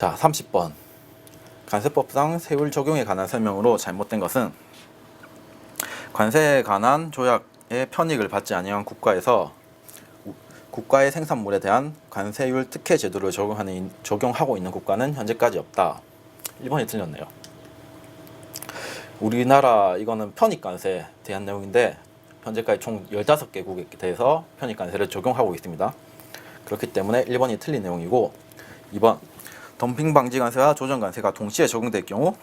자, 30번. 관세법상 세율 적용에 관한 설명으로 잘못된 것은 관세에 관한 조약의 편익을 받지 아니한 국가에서 우- 국가의 생산물에 대한 관세율 특혜 제도를 적용하는 적용하고 있는 국가는 현재까지 없다. 1번이 틀렸네요. 우리나라 이거는 편익 관세에 대한 내용인데 현재까지 총 15개국에 대해서 편익 관세를 적용하고 있습니다. 그렇기 때문에 1번이 틀린 내용이고 2번 덤핑 방지 관세와 조정 관세가 동시에 적용될 경우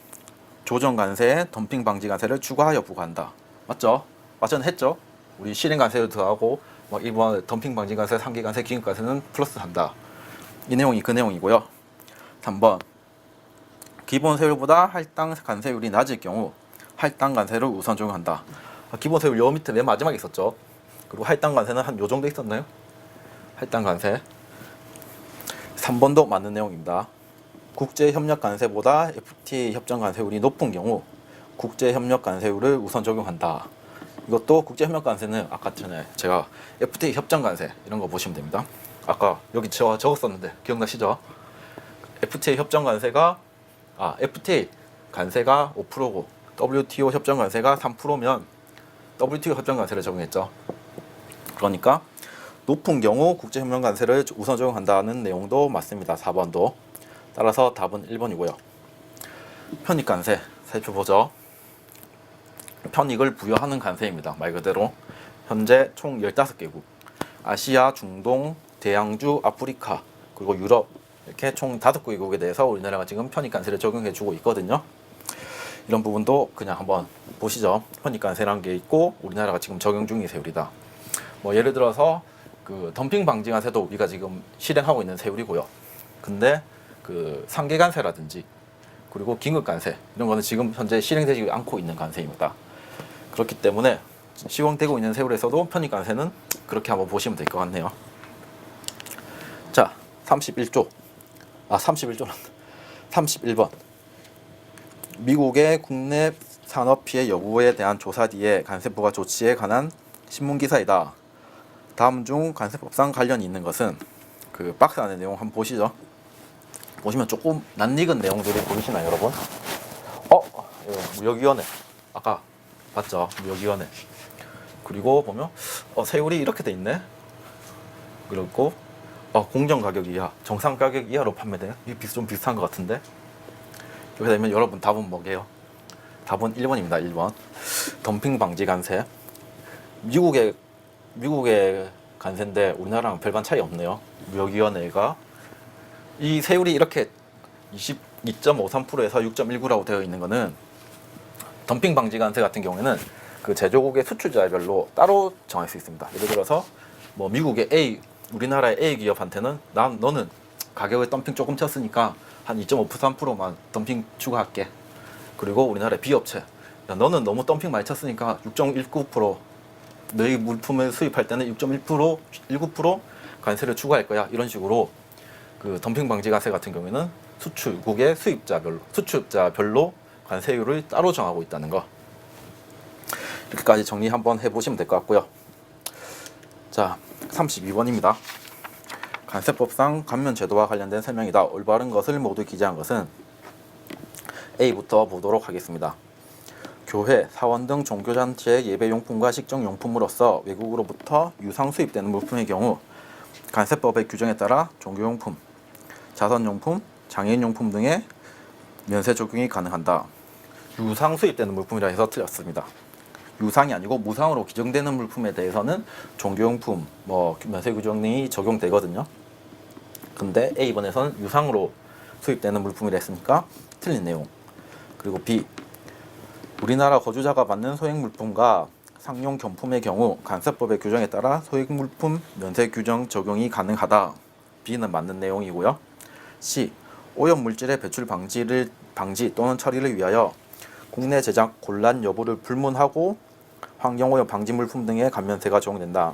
조정 관세에 덤핑 방지 관세를 추가하여 부과한다. 맞죠? 맞전 했죠? 우리 실행 관세를 더하고 뭐 일본 덤핑 방지 관세, 상계 관세, 기금 관세는 플러스 한다. 이 내용이 그 내용이고요. 3번 기본 세율보다 할당 관세율이 낮을 경우 할당 관세를 우선 적용한다. 아, 기본 세율 요 밑에 맨 마지막에 있었죠. 그리고 할당 관세는 한 요 정도 있었나요? 할당 관세. 3번도 맞는 내용입니다. 국제 협력 관세보다 FTA 협정 관세율이 높은 경우 국제 협력 관세율을 우선 적용한다. 이것도 국제 협력 관세는 아까 전에 제가 FTA 협정 관세 이런 거 보시면 됩니다. 아까 여기 제가 적었었는데 기억나시죠? FTA 협정 관세가 아 FTA 관세가 5%고 WTO 협정 관세가 3%면 WTO 협정 관세를 적용했죠. 그러니까 높은 경우 국제 협력 관세를 우선 적용한다는 내용도 맞습니다. 4번도. 따라서 답은 1번이고요. 편익 관세 살펴보죠. 편익을 부여하는 관세입니다. 말 그대로 현재 총 15개국 아시아, 중동, 대양주, 아프리카 그리고 유럽 이렇게 총 5개국에 대해서 우리나라가 지금 편익 관세를 적용해 주고 있거든요. 이런 부분도 그냥 한번 보시죠. 편익 관세라는 게 있고 우리나라가 지금 적용 중인 세율이다. 뭐 예를 들어서 그 덤핑 방지 관세도 우리가 지금 실행하고 있는 세율이고요. 근데 그 상계 관세라든지 그리고 긴급 관세 이런 거는 지금 현재 실행되지 않고 있는 관세입니다. 그렇기 때문에 시행되고 있는 세율에서도 편익 관세는 그렇게 한번 보시면 될 것 같네요. 자, 31조. 아, 31조는 31번. 미국의 국내 산업 피해 여부에 대한 조사 뒤에 관세 부과 조치에 관한 신문 기사이다. 다음 중 관세법상 관련이 있는 것은 그 박스 안에 내용 한번 보시죠. 보시면 조금 낯익은 내용들이 보이시나요, 여러분? 어, 이거 무역위원회. 아까 봤죠, 무역위원회. 그리고 보면 어, 세율이 이렇게 돼 있네. 그리고 어, 공정 가격 이하, 정상 가격 이하로 판매돼요. 이게 좀 비슷한 것 같은데. 이렇게 되면 여러분 답은 뭐게요? 답은 1번입니다. 1번. 덤핑 방지 관세. 미국의 미국의 관세인데 우리나라랑 별반 차이 없네요. 무역위원회가 이 세율이 이렇게 22.53%에서 6.19라고 되어 있는 거는 덤핑 방지 관세 같은 경우에는 그 제조국의 수출자별로 따로 정할 수 있습니다. 예를 들어서 뭐 미국의 A 우리나라의 A 기업한테는 난 너는 가격을 덤핑 조금 쳤으니까 한 2.5% 3%만 덤핑 추가할게. 그리고 우리나라의 B 업체 야, 너는 너무 덤핑 많이 쳤으니까 6.19% 너희 물품을 수입할 때는 6.1% 19% 관세를 추가할 거야. 이런 식으로 그 덤핑 방지 관세 같은 경우에는 수출국의 수입자별로 수출자별로 관세율을 따로 정하고 있다는 거 이렇게까지 정리 한번 해보시면 될 것 같고요. 자, 32번입니다. 관세법상 감면 제도와 관련된 설명이다. 올바른 것을 모두 기재한 것은 A부터 보도록 하겠습니다. 교회, 사원 등 종교잔치의 예배용품과 식정용품으로서 외국으로부터 유상 수입되는 물품의 경우 관세법의 규정에 따라 종교용품, 자선용품, 장애인용품 등의 면세 적용이 가능한다. 유상 수입되는 물품이라 해서 틀렸습니다. 유상이 아니고 무상으로 규정되는 물품에 대해서는 종교용품, 뭐 면세 규정이 적용되거든요. 근데 A번에서는 유상으로 수입되는 물품이라 했으니까 틀린 내용. 그리고 B 우리나라 거주자가 받는 소액 물품과 상용 경품의 경우 관세법의 규정에 따라 소액 물품 면세 규정 적용이 가능하다. B는 맞는 내용이고요. C 오염 물질의 배출 방지를 방지 또는 처리를 위하여 국내 제작 곤란 여부를 불문하고 환경 오염 방지 물품 등의 감면세가 적용된다.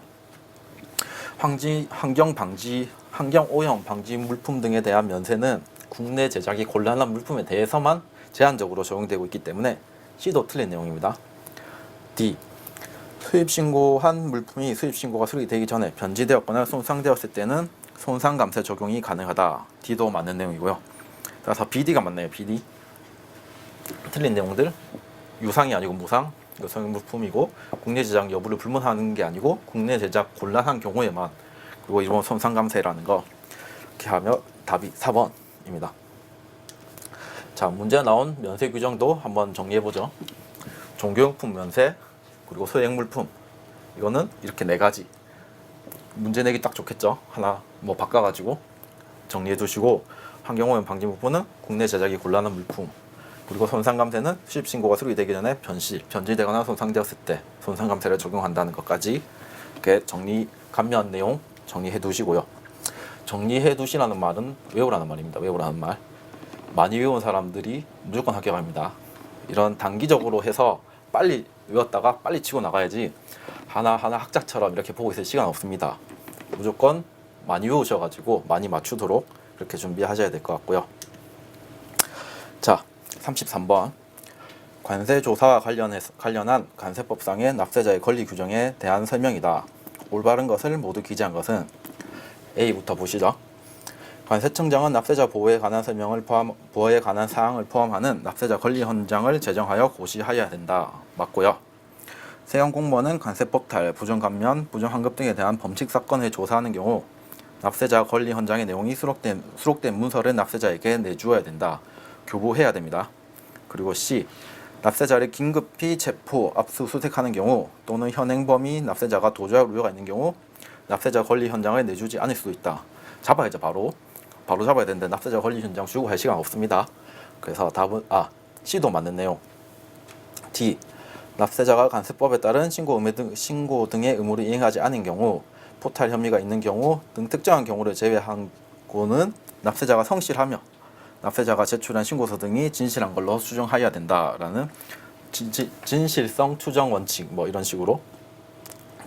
환지, 환경 방지 환경 오염 방지 물품 등에 대한 면세는 국내 제작이 곤란한 물품에 대해서만 제한적으로 적용되고 있기 때문에 C도 틀린 내용입니다. D. 수입 신고한 물품이 수입 신고가 수리되기 전에 변질되었거나 손상되었을 때는 손상 감세 적용이 가능하다. D도 맞는 내용이고요. 따라서 BD가 맞네요. BD. 틀린 내용들 유상이 아니고 무상 이거 성인물품이고 국내 제작 여부를 불문하는 게 아니고 국내 제작 곤란한 경우에만 그리고 이런 손상 감세라는 거 이렇게 하면 답이 4번입니다. 자 문제 나온 면세 규정도 한번 정리해 보죠. 종교용품 면세 그리고 소액 물품 이거는 이렇게 네 가지 문제 내기 딱 좋겠죠. 하나 뭐 바꿔가지고 정리해 두시고 환경오염 방지 부분은 국내 제작이 곤란한 물품 그리고 손상 감세는 수입 신고가 수리되기 전에 변실, 변질되거나 손상되었을 때 손상 감세를 적용한다는 것까지 이렇게 정리 감면 내용 정리해 두시고요. 정리해 두시라는 말은 외우라는 말입니다. 외우라는 말. 많이 외운 사람들이 무조건 합격합니다. 이런 단기적으로 해서 빨리 외웠다가 빨리 치고 나가야지 하나하나 학자처럼 이렇게 보고 있을 시간 없습니다. 무조건 많이 외우셔가지고 많이 맞추도록 그렇게 준비하셔야 될 것 같고요. 자, 33번. 관세 조사와 관련해서 관련한 관세법상의 납세자의 권리 규정에 대한 설명이다. 올바른 것을 모두 기재한 것은 A부터 보시죠. 관세청장은 납세자 보호에 관한 설명을 포함 보호에 관한 사항을 포함하는 납세자 권리 헌장을 제정하여 고시하여야 된다. 맞고요. 세형 공무원은 관세법 탈, 부정감면, 부정환급 등에 대한 범칙 사건을 조사하는 경우 납세자 권리 헌장의 내용이 수록된 수록된 문서를 납세자에게 내주어야 된다. 교부해야 됩니다. 그리고 C 납세자를 긴급히 체포, 압수수색하는 경우 또는 현행범이 납세자가 도주할 우려가 있는 경우 납세자 권리 현장을 내주지 않을 수도 있다. 잡아야죠 바로. 바로 잡아야 되는데 납세자 권리 현장 주고 할 시간 없습니다. 그래서 답은 아 C도 맞는 내용. D 납세자가 관세법에 따른 신고 의무 등 신고 등의 의무를 이행하지 않은 경우 포탈 혐의가 있는 경우 등 특정한 경우를 제외하고는 납세자가 성실하며 납세자가 제출한 신고서 등이 진실한 걸로 추정하여야 된다라는 진실, 진실성 추정 원칙 뭐 이런 식으로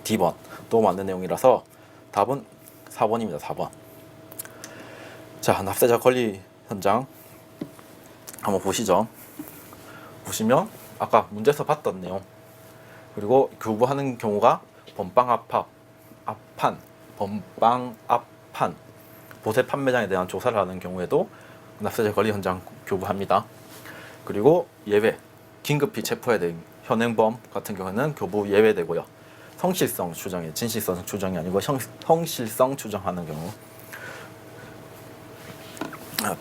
D번 또 맞는 내용이라서 답은 4번입니다. 4번. 자, 납세자 권리 현장 한번 보시죠. 보시면 아까 문제에서 봤던 내용 그리고 교부하는 경우가 범빵 압합 압판 범빵 압판 보세 판매장에 대한 조사를 하는 경우에도 납세자 권리 현장 교부합니다. 그리고 예외 긴급히 체포해야 될 현행범 같은 경우는 교부 예외되고요. 성실성 추정이 진실성 추정이 아니고 성, 성실성 추정하는 경우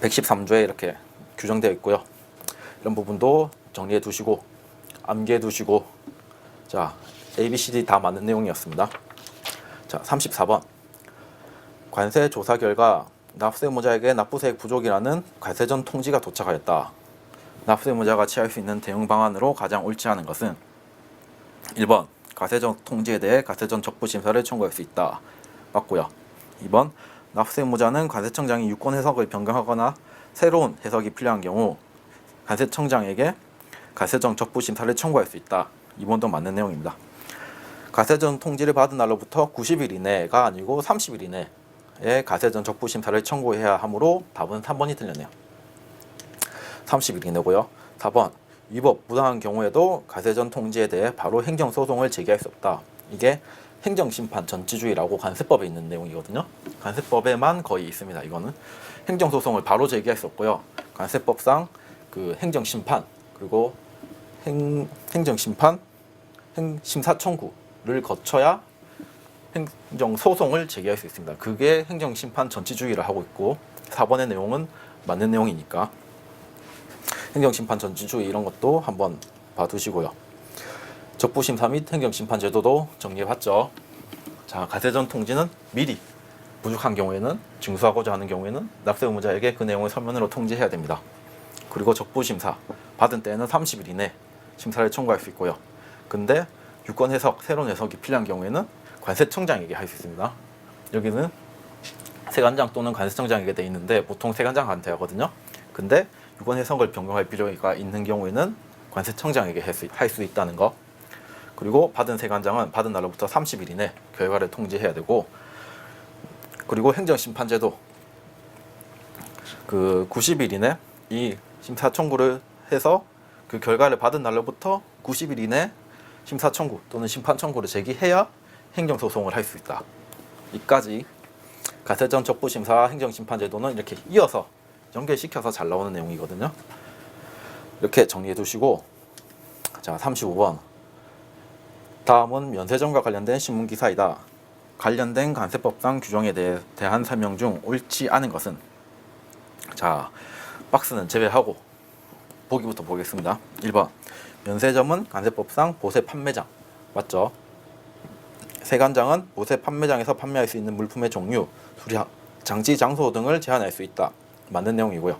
113조에 이렇게 규정되어 있고요. 이런 부분도 정리해 두시고 암기해 두시고 자 A, B, C, D 다 맞는 내용이었습니다. 자 34번 관세 조사 결과 납세무자에게 납부세액 부족이라는 관세전 통지가 도착하였다. 납세무자가 취할 수 있는 대응 방안으로 가장 옳지 않은 것은 1번 가세전 통지에 대해 가세전 적부 심사를 청구할 수 있다. 맞고요. 2번 납세무자는 관세청장이 유권 해석을 변경하거나 새로운 해석이 필요한 경우 관세청장에게 가세전 적부 심사를 청구할 수 있다. 2번도 맞는 내용입니다. 가세전 통지를 받은 날로부터 90일 이내가 아니고 30일 이내에 가세전 적부 심사를 청구해야 하므로 답은 3번이 틀렸네요. 30일 이내고요. 4번 위법 부당한 경우에도 가세전 통지에 대해 바로 행정 소송을 제기할 수 없다. 이게 행정심판 전치주의라고 관세법에 있는 내용이거든요. 관세법에만 거의 있습니다. 이거는 행정소송을 바로 제기할 수 없고요. 관세법상 그 행정심판 그리고 행, 행정심판 행, 심사청구 를 거쳐야 행정 소송을 제기할 수 있습니다. 그게 행정 심판 전치주의를 하고 있고 4번의 내용은 맞는 내용이니까 행정 심판 전치주의 이런 것도 한번 봐두시고요. 적부심사 및 행정 심판 제도도 정리해봤죠. 자, 가세전 통지는 미리 부족한 경우에는 징수하고자 하는 경우에는 납세 의무자에게 그 내용을 서면으로 통지해야 됩니다. 그리고 적부심사 받은 때에는 30일 이내 심사를 청구할 수 있고요. 근데 유권 해석, 새로운 해석이 필요한 경우에는 관세청장에게 할 수 있습니다. 여기는 세관장 또는 관세청장에게 돼 있는데 보통 세관장한테 하거든요. 근데 유권 해석을 변경할 필요가 있는 경우에는 관세청장에게 할 수 있다는 거. 그리고 받은 세관장은 받은 날로부터 30일 이내 결과를 통지해야 되고 그리고 행정심판제도 그 90일 이내 이 심사 청구를 해서 그 결과를 받은 날로부터 90일 이내 심사 청구 또는 심판 청구를 제기해야 행정 소송을 할 수 있다. 이까지 가세전 적부 심사 행정 심판 제도는 이렇게 이어서 연결시켜서 잘 나오는 내용이거든요. 이렇게 정리해 두시고 자 35번 다음은 면세점과 관련된 신문 기사이다. 관련된 관세법상 규정에 대해 대한 설명 중 옳지 않은 것은 자 박스는 제외하고 보기부터 보겠습니다. 1번 면세점은 관세법상 보세 판매장 맞죠? 세관장은 보세 판매장에서 판매할 수 있는 물품의 종류, 수량, 장치 장소 등을 제한할 수 있다. 맞는 내용이고요.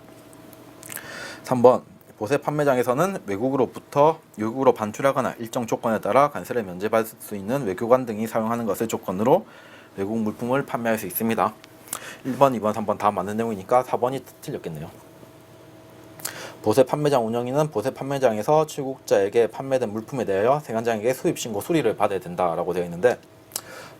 3번 보세 판매장에서는 외국으로부터 외국으로 반출하거나 일정 조건에 따라 관세를 면제받을 수 있는 외교관 등이 사용하는 것을 조건으로 외국 물품을 판매할 수 있습니다. 1번, 2번, 3번 다 맞는 내용이니까 4번이 틀렸겠네요. 보세 판매장 운영인은 보세 판매장에서 출국자에게 판매된 물품에 대하여 세관장에게 수입 신고 수리를 받아야 된다라고 되어 있는데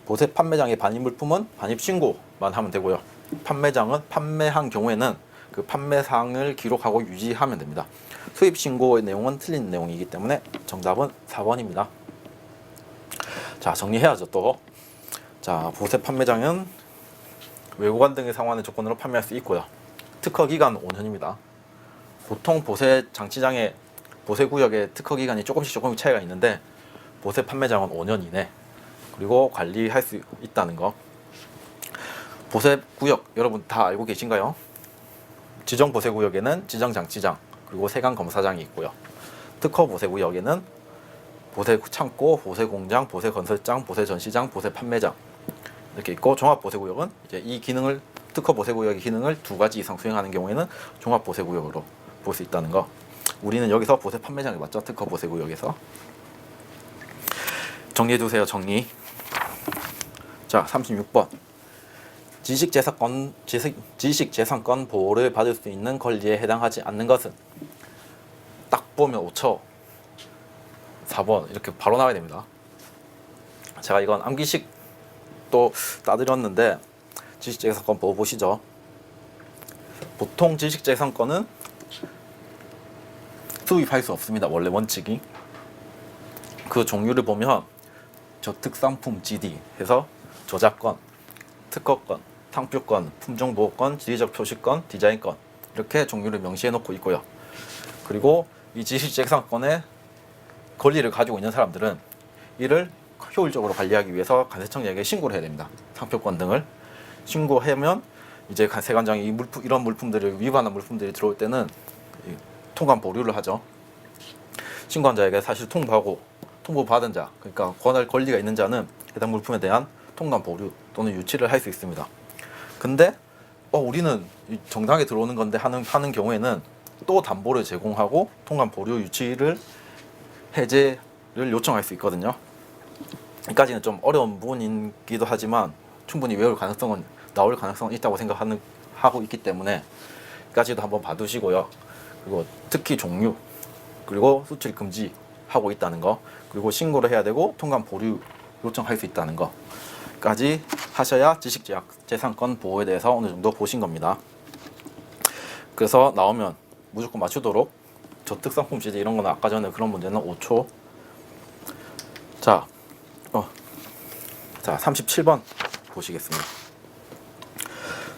보세 판매장의 반입 물품은 반입 신고만 하면 되고요. 판매장은 판매한 경우에는 그 판매 사항을 기록하고 유지하면 됩니다. 수입 신고의 내용은 틀린 내용이기 때문에 정답은 4번입니다. 자, 정리해야죠, 또. 자, 보세 판매장은 외국관 등의 상환의 조건으로 판매할 수 있고요. 특허 기간 5년입니다. 보통 보세 장치장의 보세 구역의 특허 기간이 조금씩 조금씩 차이가 있는데 보세 판매장은 5년 이내 그리고 관리할 수 있다는 거. 보세 구역 여러분 다 알고 계신가요? 지정 보세 구역에는 지정 장치장 그리고 세관 검사장이 있고요. 특허 보세 구역에는 보세 창고, 보세 공장, 보세 건설장, 보세 전시장, 보세 판매장 이렇게 있고 종합 보세 구역은 이제 이 기능을 특허 보세 구역의 기능을 두 가지 이상 수행하는 경우에는 종합 보세 구역으로 볼 수 있다는 거. 우리는 여기서 보세 판매장에 맞죠? 특허 보세 구역에서 정리해 두세요. 정리. 자, 36번. 지식재산권 지식, 지식재산권 보호를 받을 수 있는 권리에 해당하지 않는 것은 딱 보면 5초 4번 이렇게 바로 나와야 됩니다. 제가 이건 암기식 또 따드렸는데 지식재산권 보호 보시죠. 보통 지식재산권은 수입할 수 없습니다. 원래 원칙이 그 종류를 보면 저특상품 GD 해서 저작권, 특허권, 탕표권, 품종보호권, 지리적 표시권, 디자인권 이렇게 종류를 명시해 놓고 있고요. 그리고 이 지식재산권의 권리를 가지고 있는 사람들은 이를 효율적으로 관리하기 위해서 관세청에게 신고를 해야 됩니다. 상표권 등을 신고하면 이제 세관장이 이 물품 이런 물품들을 위반한 물품들이 들어올 때는 이 통관 보류를 하죠. 신고한 자에게 사실 통보하고 통보 받은 자, 그러니까 권할 권리가 있는 자는 해당 물품에 대한 통관 보류 또는 유치를 할 수 있습니다. 근데 어 우리는 이 정당에 들어오는 건데 하는 하는 경우에는 또 담보를 제공하고 통관 보류 유치를 해제를 요청할 수 있거든요. 여기까지는 좀 어려운 부분이기도 하지만 충분히 외울 가능성은 나올 가능성은 있다고 생각하는 하고 있기 때문에 여기까지도 한번 봐두시고요. 그리고 특히 종류 그리고 수출 금지 하고 있다는 거 그리고 신고를 해야 되고 통관 보류 요청할 수 있다는 거까지 하셔야 지식재산권 보호에 대해서 어느 정도 보신 겁니다. 그래서 나오면 무조건 맞추도록 저특 상품 지대 이런 거는 아까 전에 그런 문제는 5초. 자, 어, 자 37번 보시겠습니다.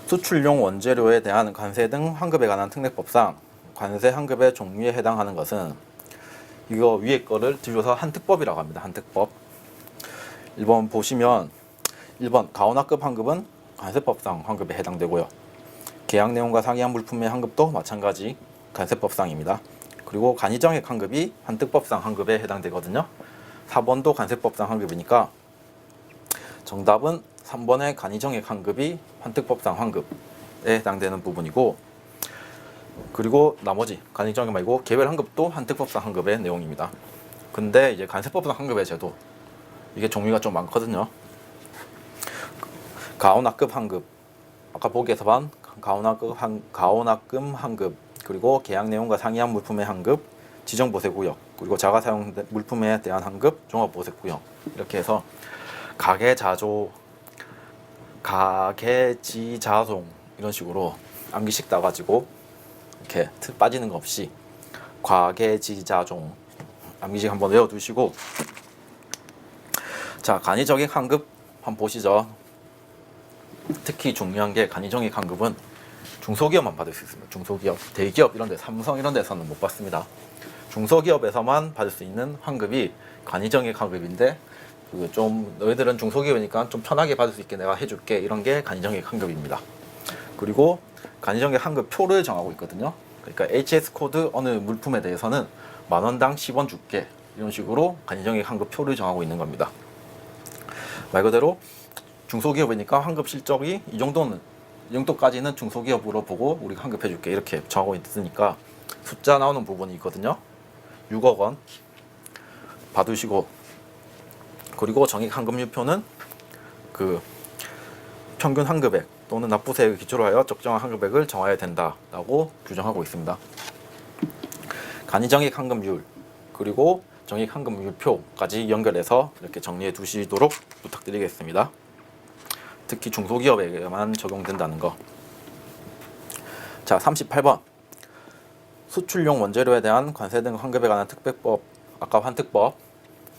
수출용 원재료에 대한 관세 등 환급에 관한 특례법상 관세 환급의 종류에 해당하는 것은 이거 위에 거를 들여서 한특법이라고 합니다. 한특법. 1번 보시면 1번 가온화급 환급은 관세법상 환급에 해당되고요. 계약 내용과 상이한 물품의 환급도 마찬가지 관세법상입니다. 그리고 간이정액 환급이 한특법상 환급에 해당되거든요. 4번도 관세법상 환급이니까 정답은 3번의 간이정액 환급이 한특법상 환급에 해당되는 부분이고 그리고 나머지 간이정액 말고 개별 환급도 한특법상 환급의 내용입니다. 근데 이제 관세법상 환급의 제도 이게 종류가 좀 많거든요. 가온화급 환급 아까 보기에서 본 가온화급 한 가온화금 환급 그리고 계약 내용과 상이한 물품의 환급 지정 보세 구역 그리고 자가 사용 물품에 대한 환급 종합 보세 구역 이렇게 해서 가계 자조 가계지자송 이런 식으로 암기식 따가지고 이렇게 틀 빠지는 거 없이 과계지자종 암기식 한번 외워두시고 자 간이적액 환급 한번 보시죠. 특히 중요한 게 간이정액 환급은 중소기업만 받을 수 있습니다. 중소기업, 대기업 이런 데 삼성 이런 데서는 못 받습니다. 중소기업에서만 받을 수 있는 환급이 간이정액 환급인데 그 좀 너희들은 중소기업이니까 좀 편하게 받을 수 있게 내가 해줄게 이런 게 간이정액 환급입니다. 그리고 간이정액 환급 표를 정하고 있거든요. 그러니까 HS 코드 어느 물품에 대해서는 만 원당 10원 줄게 이런 식으로 간이정액 환급 표를 정하고 있는 겁니다. 말 그대로 중소기업이니까 환급 실적이 이 정도는 이 정도까지는 중소기업으로 보고 우리가 환급해 줄게 이렇게 정하고 있으니까 숫자 나오는 부분이 있거든요. 6억 원 받으시고 그리고 정액 환급 유표는 그 평균 환급액 또는 납부세액을 기초로 하여 적정한 환급액을 정하여야 된다라고 규정하고 있습니다. 간이정액 환급률 그리고 정액 환급률표까지 연결해서 이렇게 정리해 두시도록 부탁드리겠습니다. 특히 중소기업에게만 적용된다는 거. 자, 38번. 수출용 원재료에 대한 관세 등 환급에 관한 특별법, 아까 환특법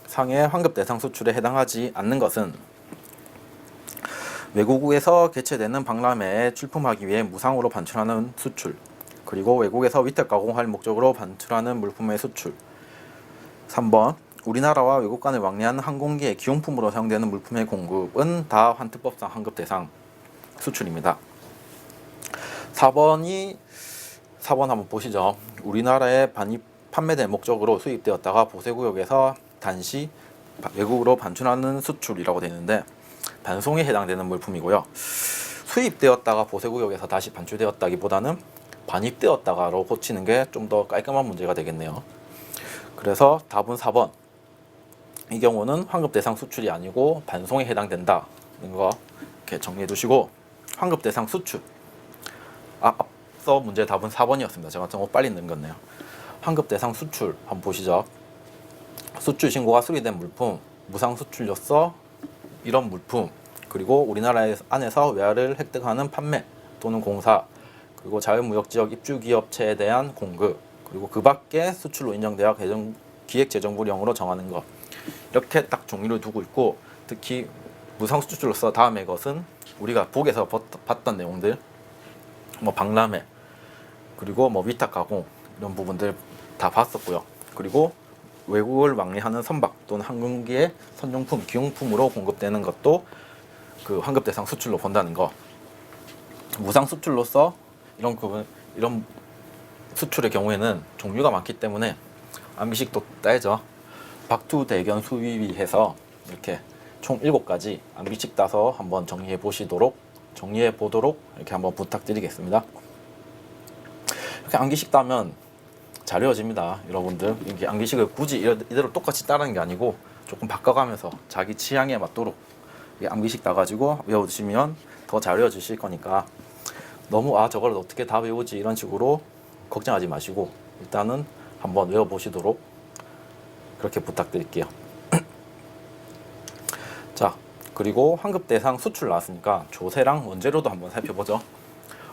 상의 환급 대상 수출에 해당하지 않는 것은 외국에서 개최되는 박람회에 출품하기 위해 무상으로 반출하는 수출, 그리고 외국에서 위탁 가공할 목적으로 반출하는 물품의 수출. 3번 우리나라와 외국 간을 왕래하는 항공기의 기용품으로 사용되는 물품의 공급은 다 환특법상 환급 대상 수출입니다. 4번이 4번 한번 보시죠. 우리나라에 반입 판매된 목적으로 수입되었다가 보세구역에서 단시 외국으로 반출하는 수출이라고 되어 있는데 반송에 해당되는 물품이고요. 수입되었다가 보세구역에서 다시 반출되었다기보다는 반입되었다가로 고치는 게 좀 더 깔끔한 문제가 되겠네요. 그래서 답은 4번. 이 경우는 환급 대상 수출이 아니고 반송에 해당된다는 거 이렇게 정리해 두시고 환급 대상 수출. 아, 앞서 문제 답은 4번이었습니다. 제가 너무 빨리 넘겼네요. 환급 대상 수출 한번 보시죠. 수출 신고가 수리된 물품, 무상 수출로서 이런 물품, 그리고 우리나라 안에서 외화를 획득하는 판매 또는 공사, 그리고 자유무역지역 입주기업체에 대한 공급, 그리고 그 밖에 수출로 인정되어 개정, 기획재정부령으로 정하는 것 이렇게 딱 종류를 두고 있고 특히 무상 수출로서 다음의 것은 우리가 북에서 봤- 봤던 내용들 뭐 박람회 그리고 뭐 위탁 가공 이런 부분들 다 봤었고요. 그리고 외국을 왕래하는 선박 또는 항공기의 선용품, 기용품으로 공급되는 것도 그 환급 대상 수출로 본다는 거. 무상 수출로서 이런 부분 이런 수출의 경우에는 종류가 많기 때문에 암기식도 따야죠. 박투 대견 수위해서 이렇게 총 7가지 암기식 따서 한번 정리해 보시도록 정리해 보도록 이렇게 한번 부탁드리겠습니다. 이렇게 암기식 따면 잘 외워집니다, 여러분들. 이게 암기식을 굳이 이대로 똑같이 따르는 게 아니고 조금 바꿔가면서 자기 취향에 맞도록 암기식 따가지고 외워주시면 더 잘 외워주실 거니까 너무 아 저걸 어떻게 다 외우지 이런 식으로 걱정하지 마시고 일단은 한번 외워보시도록 그렇게 부탁드릴게요. 자 그리고 환급 대상 수출 나왔으니까 조세랑 원재료도 한번 살펴보죠.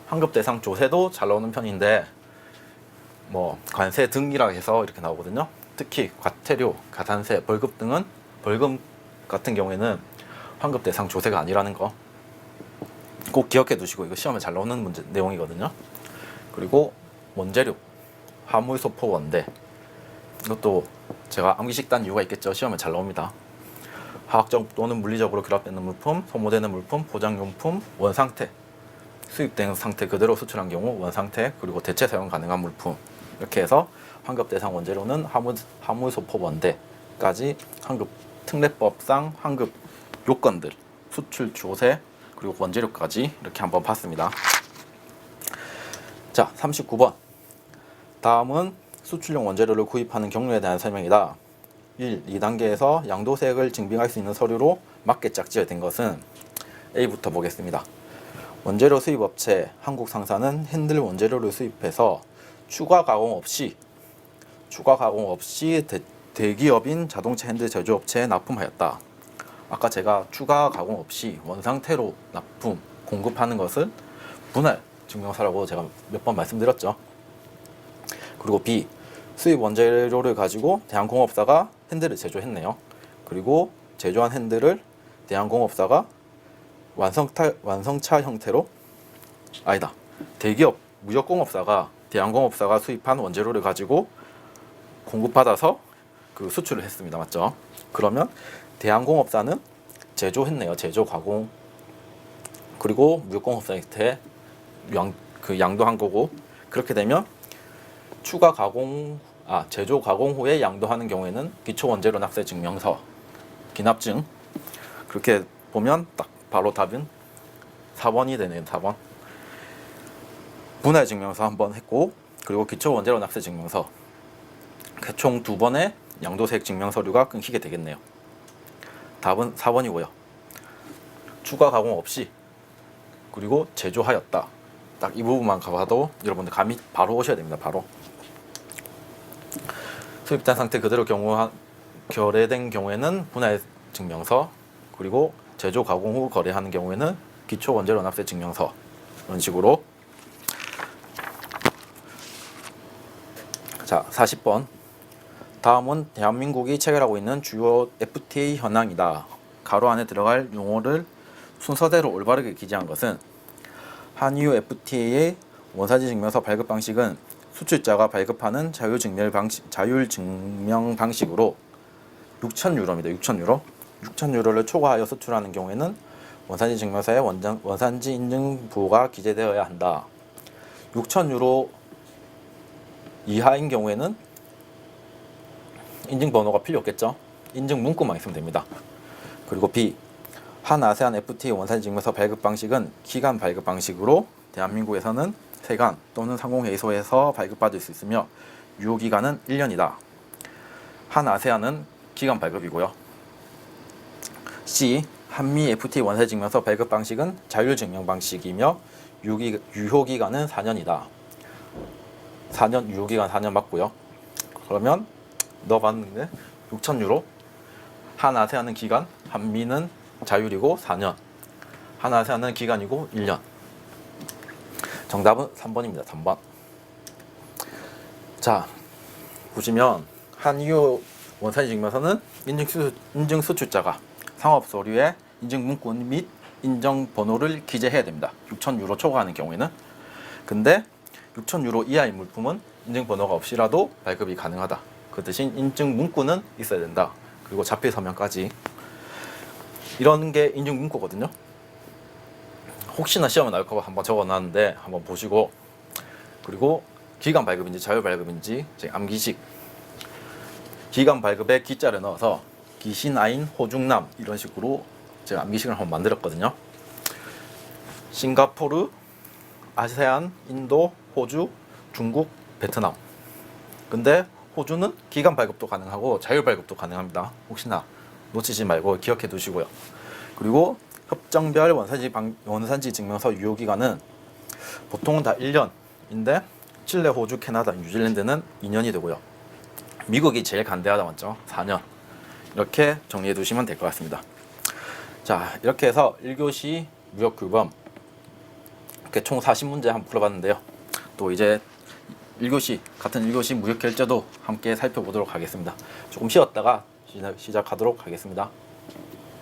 환급 대상 조세도 잘 나오는 편인데 뭐 관세 등이라 해서 이렇게 나오거든요. 특히 과태료, 가산세, 벌금 등은 벌금 같은 경우에는 환급 대상 조세가 아니라는 거 꼭 기억해 두시고 이거 시험에 잘 나오는 문제 내용이거든요. 그리고 원재료, 화물 소 포 원대 이것도 제가 암기식 단 이유가 있겠죠. 시험에 잘 나옵니다. 화학적 또는 물리적으로 결합되는 물품, 소모되는 물품, 포장용품, 원상태 수입된 상태 그대로 수출한 경우 원상태 그리고 대체 사용 가능한 물품 이렇게 해서 환급 대상 원재료는 화물 화물 소포 원대까지 환급 특례법상 환급 요건들 수출 조세 그리고 원재료까지 이렇게 한번 봤습니다. 자, 39번. 다음은 수출용 원재료를 구입하는 경로에 대한 설명이다. 1. 2단계에서 양도세액을 증빙할 수 있는 서류로 맞게 짝지어진 것은 A부터 보겠습니다. 원재료 수입업체 한국 상사는 핸들 원재료를 수입해서 추가 가공 없이 추가 가공 없이 대, 대기업인 자동차 핸들 제조업체에 납품하였다. 아까 제가 추가 가공 없이 원상태로 납품 공급하는 것을 분할 증명서라고 제가 몇 번 말씀드렸죠. 그리고 B 수입 원재료를 가지고 대한공업사가 핸들을 제조했네요. 그리고 제조한 핸들을 대한공업사가 완성타, 완성차 형태로 아니다 대기업 무역공업사가 대한공업사가 수입한 원재료를 가지고 공급받아서 그 수출을 했습니다. 맞죠? 그러면 대한공업사는 제조했네요. 제조 가공 그리고 무역공업사한테 양, 그 양도한 거고 그렇게 되면 추가 가공 아 제조 가공 후에 양도하는 경우에는 기초 원재료 납세 증명서 기납증 그렇게 보면 딱 바로 답은 4번이 되네요. 4번 분할 증명서 한 번 했고 그리고 기초 원재료 납세 증명서 그총두 번의 양도세액 증명 서류가 끊기게 되겠네요. 답은 4번이고요. 추가 가공 없이 그리고 제조하였다. 딱 이 부분만 가봐도 여러분들 감이 바로 오셔야 됩니다. 바로 수입된 상태 그대로 경우 결례된 경우에는 분할 증명서 그리고 제조 가공 후 거래하는 경우에는 기초 원재료 납세 증명서 이런 식으로 자 40번 다음은 대한민국이 체결하고 있는 주요 FTA 현황이다. 가로 안에 들어갈 용어를 순서대로 올바르게 기재한 것은 한유 FTA의 원사지 증명서 발급 방식은 수출자가 발급하는 자율 증명 방식 자율 증명 방식으로 6천 유로입니다. 6천 유로. 6천 유로를 초과하여 수출하는 경우에는 원산지 증명서에 원장, 원산지 인증 부호가 기재되어야 한다. 6천 유로 이하인 경우에는 인증 번호가 필요 없겠죠. 인증 문구만 있으면 됩니다. 그리고 B 한 아세안 FTA 원산 증명서 발급 방식은 기간 발급 방식으로 대한민국에서는 세관 또는 상공회의소에서 발급받을 수 있으며 유효 기간은 1년이다. 한 아세안은 기간 발급이고요. C 한미 FTA 원산 증명서 발급 방식은 자율 증명 방식이며 유효 기간은 4년이다. 4년 유효 기간 4년 맞고요. 그러면 넣어봤는데 6천 유로. 한 아세안은 기간 한미는 자율이고 4년. 한 아세안은 기간이고 1년. 정답은 3번입니다 3번. 자 보시면 한유 원산지 증명서는 인증수, 인증수출자가 상업 서류에 인증 문구 및 인정 번호를 기재해야 됩니다. 6천 유로 초과하는 경우에는. 근데 6천 유로 이하의 물품은 인증 번호가 없이라도 발급이 가능하다 그 대신 인증 문구는 있어야 된다. 그리고 자필 서명까지 이런 게 인증 문구거든요. 혹시나 시험에 나올까 봐 한번 적어놨는데 한번 보시고 그리고 기간 발급인지 자율 발급인지 제 암기식 기간 발급에 기자를 넣어서 기신아인 호중남 이런 식으로 제가 암기식을 한번 만들었거든요. 싱가포르, 아세안, 인도, 호주, 중국, 베트남. 근데 호주는 기간 발급도 가능하고 자율 발급도 가능합니다. 혹시나 놓치지 말고 기억해 두시고요. 그리고 협정별 원산지 방, 원산지 증명서 유효 기간은 보통은 다 1년인데 칠레, 호주, 캐나다, 뉴질랜드는 2년이 되고요. 미국이 제일 간대하다 맞죠? 4년. 이렇게 정리해 두시면 될 것 같습니다. 자, 이렇게 해서 1교시 무역 규범 총 40문제 한번 풀어봤는데요. 또 이제 1교시 같은 1교시 무역 결제도 함께 살펴보도록 하겠습니다. 조금 쉬었다가 시작, 시작하도록 하겠습니다.